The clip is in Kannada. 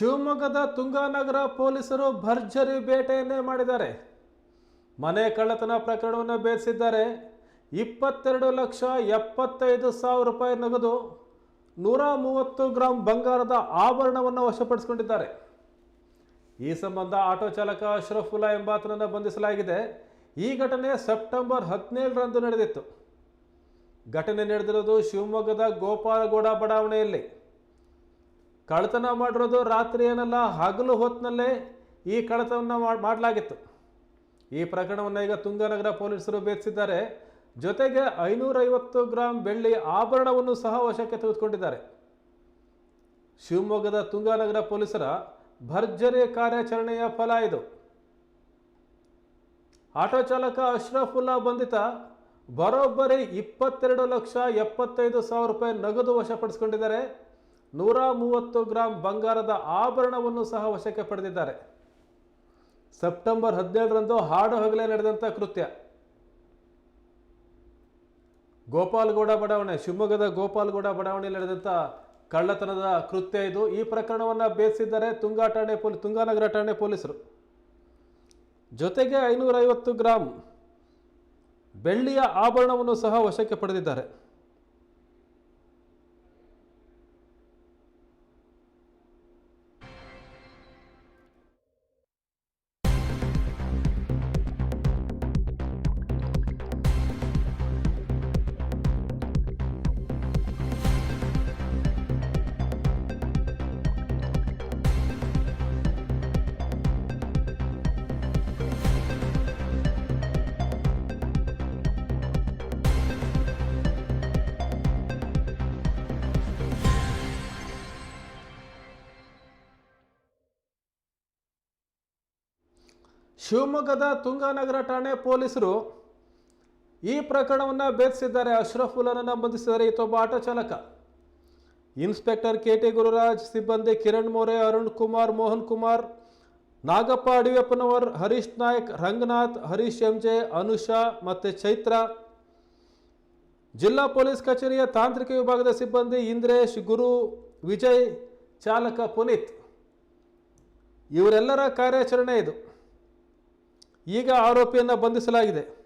ಶಿವಮೊಗ್ಗದ ತುಂಗಾನಗರ ಪೊಲೀಸರು ಭರ್ಜರಿ ಬೇಟೆಯನ್ನೇ ಮಾಡಿದ್ದಾರೆ. ಮನೆ ಕಳ್ಳತನ ಪ್ರಕರಣವನ್ನು ಬೇಯಿಸಿದ್ದಾರೆ ಇಪ್ಪತ್ತೆರಡು ಲಕ್ಷ ಎಪ್ಪತ್ತೈದು ಸಾವಿರ ರೂಪಾಯಿ ನಗದು, ನೂರ ಮೂವತ್ತು ಗ್ರಾಂ ಬಂಗಾರದ ಆಭರಣವನ್ನು ವಶಪಡಿಸಿಕೊಂಡಿದ್ದಾರೆ. ಈ ಸಂಬಂಧ ಆಟೋ ಚಾಲಕ ಅಶ್ರಫುಲ್ಲಾ ಎಂಬಾತನನ್ನು ಬಂಧಿಸಲಾಗಿದೆ. ಈ ಘಟನೆ ಸೆಪ್ಟೆಂಬರ್ ಹದಿನೇಳರಂದು ನಡೆದಿತ್ತು. ಘಟನೆ ನಡೆದಿರೋದು ಶಿವಮೊಗ್ಗದ ಗೋಪಾಲಗೌಡ ಬಡಾವಣೆಯಲ್ಲಿ. ಕಳ್ಳತನ ಮಾಡಿರೋದು ರಾತ್ರಿ ಏನಲ್ಲ, ಹಗಲು ಹೊತ್ತಿನಲ್ಲೇ ಈ ಕಳತವನ್ನು ಮಾಡ್- ಮಾಡಲಾಗಿತ್ತು. ಈ ಪ್ರಕರಣವನ್ನು ಈಗ ತುಂಗನಗರ ಪೊಲೀಸರು ಭೇದಿಸಿದ್ದಾರೆ. ಜೊತೆಗೆ ಐನೂರೈವತ್ತು ಗ್ರಾಂ ಬೆಳ್ಳಿ ಆಭರಣವನ್ನು ಸಹ ವಶಕ್ಕೆ ತೆಗೆದುಕೊಂಡಿದ್ದಾರೆ. ಶಿವಮೊಗ್ಗದ ತುಂಗಾನಗರ ಪೊಲೀಸರ ಭರ್ಜರಿ ಕಾರ್ಯಾಚರಣೆಯ ಫಲ ಇದು. ಆಟೋ ಚಾಲಕ ಅಶ್ರಫುಲ್ಲಾ ಬಂಧಿತ, ಬರೋಬ್ಬರಿ ಇಪ್ಪತ್ತೆರಡು ಲಕ್ಷ ಎಪ್ಪತ್ತೈದು ಸಾವಿರ ರೂಪಾಯಿ ನಗದು ವಶಪಡಿಸಿಕೊಂಡಿದ್ದಾರೆ. ನೂರ ಮೂವತ್ತು ಗ್ರಾಂ ಬಂಗಾರದ ಆಭರಣವನ್ನು ಸಹ ವಶಕ್ಕೆ ಪಡೆದಿದ್ದಾರೆ. ಸೆಪ್ಟೆಂಬರ್ ಹದಿನೇಳರಂದು ಹಾಡು ಹಗಲೇ ನಡೆದಂಥ ಕೃತ್ಯ. ಗೋಪಾಲ್ಗೌಡ ಬಡಾವಣೆ, ಶಿವಮೊಗ್ಗದ ಗೋಪಾಲ್ಗೌಡ ಬಡಾವಣೆಯಲ್ಲಿ ನಡೆದಂಥ ಕಳ್ಳತನದ ಕೃತ್ಯ ಇದು. ಈ ಪ್ರಕರಣವನ್ನು ಬೇಸಿದ್ದಾರೆ ತುಂಗಾ ಠಾಣೆ ಪೊಲೀ, ತುಂಗಾನಗರ ಠಾಣೆ ಪೊಲೀಸರು. ಜೊತೆಗೆ ಐನೂರೈವತ್ತು ಗ್ರಾಂ ಬೆಳ್ಳಿಯ ಆಭರಣವನ್ನು ಸಹ ವಶಕ್ಕೆ ಪಡೆದಿದ್ದಾರೆ. ಶಿವಮೊಗ್ಗದ ತುಂಗಾನಗರ ಠಾಣೆ ಪೊಲೀಸರು ಈ ಪ್ರಕರಣವನ್ನು ಬೇಧಿಸಿದ್ದಾರೆ ಅಶ್ರಫುಲ್ಲನನ್ನು ಬಂಧಿಸಿದ್ದಾರೆ. ಈತೊಬ್ಬ ಆಟೋ ಚಾಲಕ. ಇನ್ಸ್ಪೆಕ್ಟರ್ ಕೆ ಟಿ ಗುರುರಾಜ್ ಸಿಬ್ಬಂದಿ ಕಿರಣ್ ಮೋರೆ, ಅರುಣ್ ಕುಮಾರ್, ಮೋಹನ್ ಕುಮಾರ್, ನಾಗಪ್ಪ ಅಡಿಯಪ್ಪನವರ್, ಹರೀಶ್ ನಾಯ್ಕ್, ರಂಗನಾಥ್, ಹರೀಶ್ ಎಂಜೆ, ಅನುಷಾ ಮತ್ತು ಚೈತ್ರ. ಜಿಲ್ಲಾ ಪೊಲೀಸ್ ಕಚೇರಿಯ ತಾಂತ್ರಿಕ ವಿಭಾಗದ ಸಿಬ್ಬಂದಿ ಇಂದ್ರೇಶ್, ಗುರು ವಿಜಯ್, ಚಾಲಕ ಪುನೀತ್. ಇವರೆಲ್ಲರ ಕಾರ್ಯಾಚರಣೆ ಇದು. ಈಗ ಆರೋಪಿಯನ್ನು ಬಂಧಿಸಲಾಗಿದೆ.